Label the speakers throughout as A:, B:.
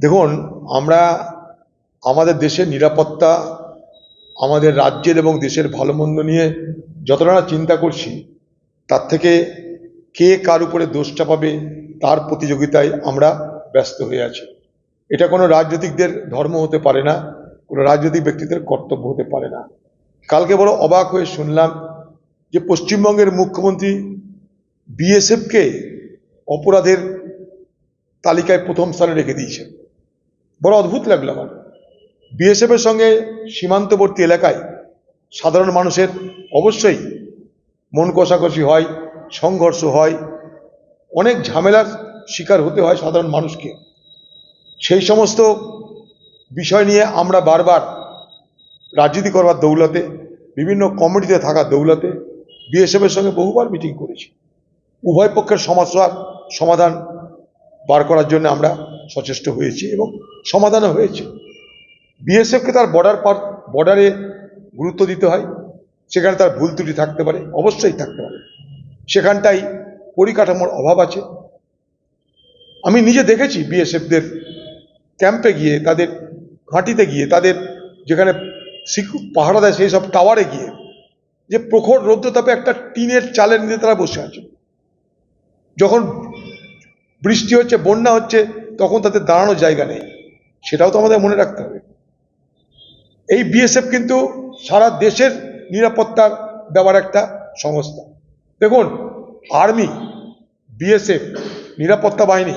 A: দেখুন, আমরা আমাদের দেশের নিরাপত্তা, আমাদের রাজ্যের এবং দেশের ভালো মন্দ নিয়ে যতটা চিন্তা করছি, তার থেকে কে কার উপরে দোষ চাপাবে, তার প্রতিযোগিতায় আমরা ব্যস্ত হয়ে আছি। এটা কোনো রাজনৈতিকদের ধর্ম হতে পারে না, কোনো রাজনৈতিক ব্যক্তিদের কর্তব্য হতে পারে না। কালকে বড় অবাক হয়ে শুনলাম যে পশ্চিমবঙ্গের মুখ্যমন্ত্রী বিএসএফকে অপরাধের তালিকায় প্রথম স্থানে রেখে দিয়েছেন। বড় অদ্ভুত লাগল আমার। বিএসএফ এর সঙ্গে সীমান্তবর্তী এলাকায় সাধারণ মানুষের অবশ্যই মন কষাকষি হয়, সংঘর্ষ হয়, অনেক ঝামেলার শিকার হতে হয় সাধারণ মানুষকে। সেই সমস্ত বিষয় নিয়ে আমরা বারবার রাজনীতি করবার দৌলতে, বিভিন্ন কমিটিতে থাকা দৌলতে বিএসএফ এর সঙ্গে বহুবার মিটিং করেছি। উভয় পক্ষের সমস্যার সমাধান বার করার জন্য আমরা সচেষ্ট হয়েছি এবং সমাধানও হয়েছে। বিএসএফকে তার বর্ডার পার বর্ডারে গুরুত্ব দিতে হয়। সেখানে তার ভুল ত্রুটি থাকতে পারে, অবশ্যই থাকতে পারে। সেখানটাই পরিকাঠামোর অভাব আছে। আমি নিজে দেখেছি বিএসএফদের ক্যাম্পে গিয়ে, তাদের ঘাঁটিতে গিয়ে, তাদের যেখানে পাহারা দেয়, সেই সব টাওয়ারে গিয়ে যে প্রখর রৌদ্রতাপে একটা টিনের চালের নিয়ে তারা বসে আছে। যখন বৃষ্টি হচ্ছে, বন্যা হচ্ছে, তখন তাদের দাঁড়ানোর জায়গা নেই। সেটাও তো আমাদের মনে রাখতে হবে। এই বিএসএফ কিন্তু সারা দেশের নিরাপত্তার দেওয়ার একটা সংস্থা। দেখুন, আর্মি বিএসএফ নিরাপত্তা বাহিনী,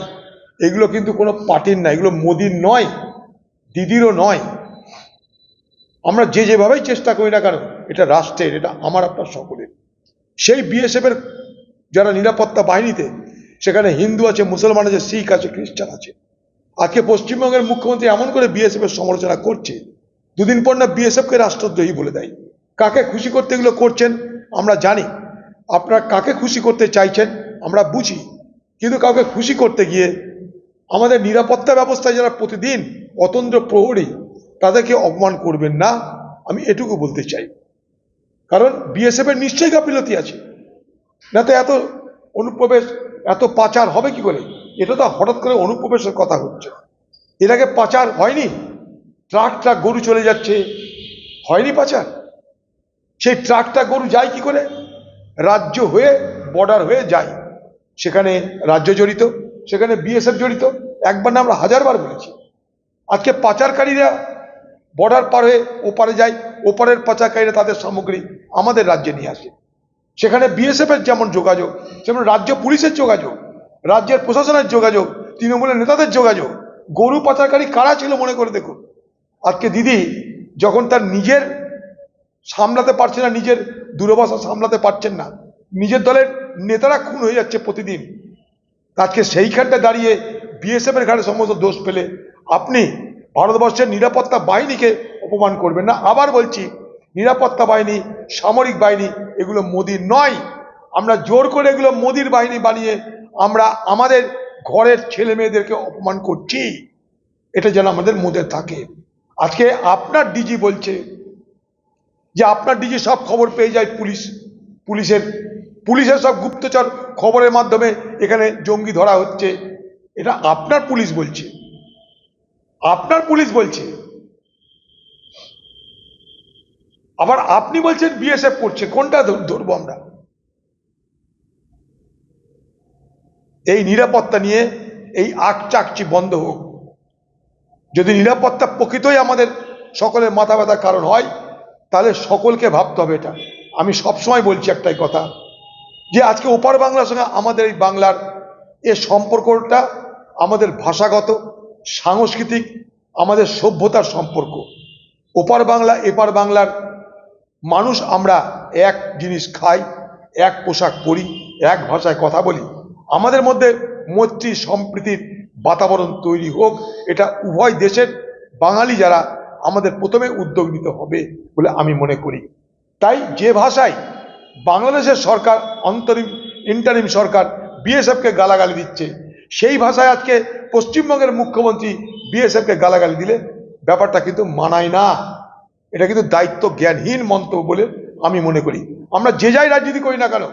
A: এগুলো কিন্তু কোনো পার্টির না, এগুলো মোদির নয়, দিদিরও নয়। আমরা যে যেভাবেই চেষ্টা করি না কেন, এটা রাষ্ট্রের, এটা আমার আপনার সকলের। সেই বিএসএফ এর যারা নিরাপত্তা বাহিনীতে সেখানে হিন্দু আছে, মুসলমান আছে, শিখ আছে, খ্রিস্টান আছে। আজকে পশ্চিমবঙ্গের মুখ্যমন্ত্রী এমন করে বিএসএফ এর সমালোচনা করছে, দুদিন পর না বিএসএফ কে রাষ্ট্রদ্রোহী বলে দেয়। কাকে খুশি করতে এগুলো করছেন, আমরা জানি। আপনারা কাকে খুশি করতে চাইছেন, আমরা বুঝি। কিন্তু কাউকে খুশি করতে গিয়ে আমাদের নিরাপত্তা ব্যবস্থায় যারা প্রতিদিন অতন্ত্র প্রহরী, তাদেরকে অপমান করবেন না, আমি এটুকু বলতে চাই। কারণ বিএসএফ এর নিশ্চয়ই গাফিলতি আছে। না তো এত অনুপ্রবেশ এত পাচার হবে কি করে? এটা তো হঠাৎ করে অনুপ্রবেশের কথা হচ্ছে। এর আগে পাচার হয়নি? ট্রাক ট্রাক গরু চলে যাচ্ছে। হয়নি পাচার? সেই ট্রাকটা গরু যায় কি করে? রাজ্য হয়ে বর্ডার হয়ে যায়। সেখানে রাজ্য জড়িত, সেখানে বিএসএফ জড়িত। একবার না আমরা হাজারবার বলেছি। আজকে পাচারকারীরা বর্ডার পার হয়ে ওপারে যায়। ওপারের পাচারকারীরা তাদের সামগ্রী আমাদের রাজ্যে নিয়ে আসে। সেখানে বিএসএফের যেমন যোগাযোগ যেমন রাজ্য পুলিশের যোগাযোগ, রাজ্যের প্রশাসনের যোগাযোগ, তৃণমূলের নেতাদের যোগাযোগ, গরু পাচারকারী কারা ছিল মনে করে দেখুন। আজকে দিদি যখন তার নিজের সামলাতে পারছে না, নিজের দুরবস্থা সামলাতে পারছেন না, নিজের দলের নেতারা খুন হয়ে যাচ্ছে প্রতিদিন, আজকে সেইখানটা দাঁড়িয়ে বিএসএফ এর ঘাড়ে সমস্ত দোষ পেলে আপনি ভারতবর্ষের নিরাপত্তা বাহিনীকে অপমান করবেন না। আবার বলছি, নিরাপত্তা বাহিনী সামরিক বাহিনী এগুলো মোদির নয়। আমরা জোর করে এগুলো মোদির বাহিনী বানিয়ে আমরা আমাদের ঘরের ছেলে মেয়েদেরকে অপমান করছি। এটা যেন আমাদের মধ্যে থাকে। আজকে আপনার ডিজি বলছে যে আপনার ডিজি সব খবর পেয়ে যায় পুলিশ, পুলিশের পুলিশের সব গুপ্তচর খবরের মাধ্যমে এখানে জঙ্গি ধরা হচ্ছে। এটা আপনার পুলিশ বলছে। আপনার পুলিশ বলছে। আবার আপনি বলছেন বিএসএফ করছে, কোনটা ধরবো আমরা? এই নিরাপত্তা নিয়ে এই আকচাকচি বন্ধ হোক। যদি নিরাপত্তা প্রকৃতই আমাদের সকলের মাথা ব্যথার কারণ হয়, তাহলে সকলকে ভাবতে হবে এটা। আমি সবসময় বলছি একটাই কথা, যে আজকে ওপার বাংলার সঙ্গে আমাদের এই বাংলার এ সম্পর্কটা আমাদের ভাষাগত, সাংস্কৃতিক, আমাদের সভ্যতার সম্পর্ক। ওপার বাংলা, এপার বাংলার মানুষ আমরা এক জিনিস খাই, এক পোশাক পরি, এক ভাষায় কথা বলি। আমাদের মধ্যে মৈত্রী সম্প্রীতির বাতাবরণ তৈরি হোক, এটা উভয় দেশের বাঙালি যারা আমাদের প্রথমে উদ্যোগ নিতে হবে বলে আমি মনে করি। তাই যে ভাষায় বাংলাদেশের সরকার অন্তরিম ইন্টারিম সরকার বিএসএফকে গালাগালি দিচ্ছে, সেই ভাষায় আজকে পশ্চিমবঙ্গের মুখ্যমন্ত্রী বিএসএফকে গালাগালি দিলে ব্যাপারটা কিন্তু মানায় না। এটা কিন্তু দায়িত্ব জ্ঞানহীন মন্তব্য বলে আমি মনে করি। আমরা যে যাই রাজনীতি করি না কেন,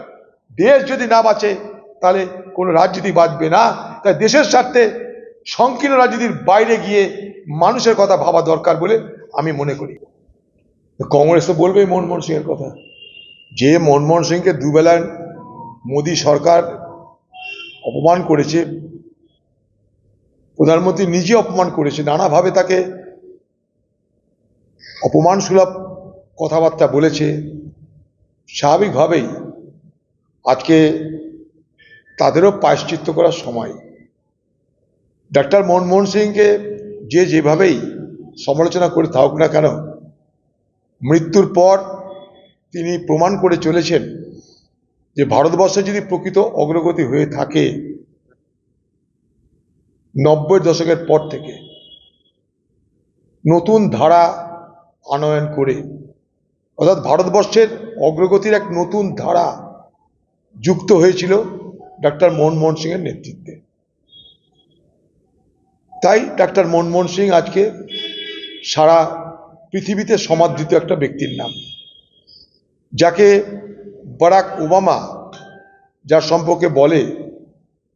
A: দেশ যদি না বাঁচে, তাহলে কোনো রাজনীতি বাঁচবে না। তাই দেশের স্বার্থে সংকীর্ণ রাজনীতির বাইরে গিয়ে মানুষের কথা ভাবা দরকার বলে আমি মনে করি। কংগ্রেস তো বলবেই মনমোহন সিংয়ের কথা। যে মনমোহন সিংকে দুবেলায় মোদী সরকার অপমান করেছে, প্রধানমন্ত্রী নিজে অপমান করেছে, নানাভাবে তাকে অপমান সুলভ কথাবার্তা বলেছে, স্বাভাবিকভাবেই আজকে তাদেরও পায়শ্চিত্ত করার সময়। ডাক্তার মনমোহন সিংকে যে যেভাবেই সমালোচনা করে থাকুক না কেন, মৃত্যুর পর তিনি প্রমাণ করে চলেছেন যে ভারতবর্ষে যদি প্রকৃত অগ্রগতি হয়ে থাকে নব্বই দশকের পর থেকে, নতুন ধারা আনয়ন করে। অর্থাৎ ভারতবর্ষের অগ্রগতির এক নতুন ধারা যুক্ত হয়েছিল ডাক্তার মনমোহন সিংয়ের নেতৃত্বে। তাই ডাক্তার মনমোহন সিং আজকে সারা পৃথিবীতে সমাদৃত একটা ব্যক্তির নাম। যাকে বারাক ওবামা যার সম্পর্কে বলে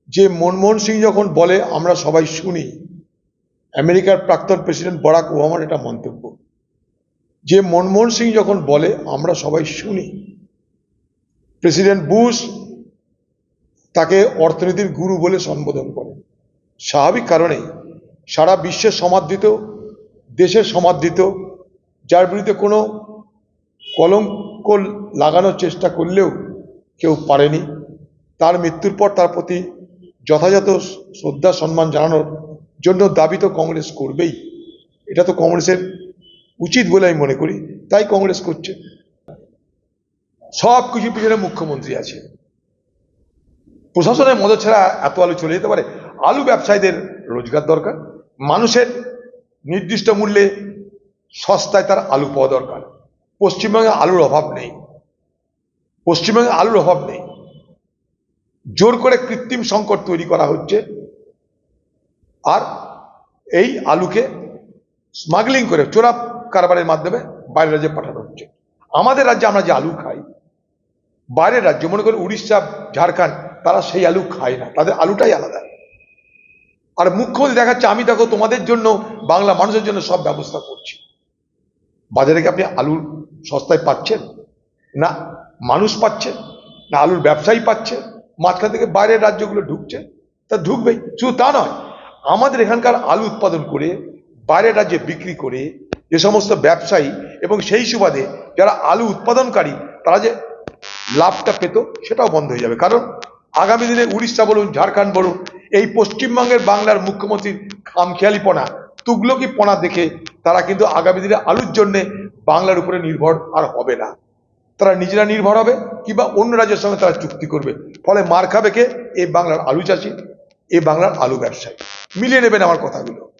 A: যে, মনমোহন সিং যখন বলে, আমরা সবাই শুনি, আমেরিকার প্রাক্তন প্রেসিডেন্ট বারাক ওবামার এটা মন্তব্য। যে মনমোহন সিং যখন বলে, আমরা সবাই শুনি। প্রেসিডেন্ট বুশ তাকে অর্থনীতির গুরু বলে সম্বোধন করে স্বাভাবিক কারণেই সারা বিশ্বের সমাদৃত দেশের সমাদৃত যার বিরুদ্ধে কোনো কলঙ্ক লাগানোর চেষ্টা করলেও কেউ পারেনি। তার মৃত্যুর পর তার প্রতি যথাযথ শ্রদ্ধা, সম্মান জানানোর জন্য দাবি তো কংগ্রেস করবেই। এটা তো কংগ্রেসের উচিত বলে আমি মনে করি, তাই কংগ্রেস করছে। সব কিছু পিছনে মুখ্যমন্ত্রী আছে। প্রশাসনের মদত ছাড়া এত আলু চলে যেতে পারে? আলু ব্যবসায়ীদের রোজগার দরকার, মানুষের নির্দিষ্ট মূল্যে সস্তায় তার আলু পাওয়া দরকার। পশ্চিমবঙ্গে আলুর অভাব নেই। পশ্চিমবঙ্গে আলুর অভাব নেই। জোর করে কৃত্রিম সংকট তৈরি করা হচ্ছে। আর এই আলুকে স্মাগলিং করে, চোরা কারবারের মাধ্যমে বাইরের রাজ্যে পাঠানো হচ্ছে। আমাদের রাজ্যে আমরা যে আলু খাই, বাইরের রাজ্য, মনে করি উড়িষ্যা, ঝাড়খণ্ড, তারা সেই আলু খায় না। তাদের আলুটাই আলাদা। আর মুখ্যমন্ত্রী দেখাচ্ছে, আমি দেখো তোমাদের জন্য, বাংলা মানুষের জন্য সব ব্যবস্থা করছি। বাজারে কি আপনি আলুর সস্তায় পাচ্ছেন? না, মানুষ পাচ্ছে, না আলুর ব্যবসায়ী পাচ্ছে, মাঝখান থেকে বাইরের রাজ্যগুলো ঢুকছে। তা ঢুকবেই। শুধু তা নয়, আমাদের এখানকার আলু উৎপাদন করে, বাইরের রাজ্যে বিক্রি করে যে সমস্ত ব্যবসায়ী এবং সেই সুবাদে যারা আলু উৎপাদনকারী, তারা যে লাভটা পেত, সেটাও বন্ধ হয়ে যাবে। কারণ আগামী দিনে উড়িষ্যা বলুন, ঝাড়খণ্ড বলুন, এই পশ্চিমবঙ্গের বাংলার মুখ্যমন্ত্রীর খামখেয়ালিপনা, তুগলকি পনা দেখে তারা কিন্তু আগামী দিনে আলুর জন্যে বাংলার উপরে নির্ভর আর হবে না। তারা নিজেরা নির্ভর হবে, কিংবা অন্য রাজ্যের সঙ্গে তারা চুক্তি করবে। ফলে মার খাবে কে? এই বাংলার আলু চাষি এই বাংলার আলু ব্যবসায়ী। মিলিয়ে নেবেন আমার কথাগুলো।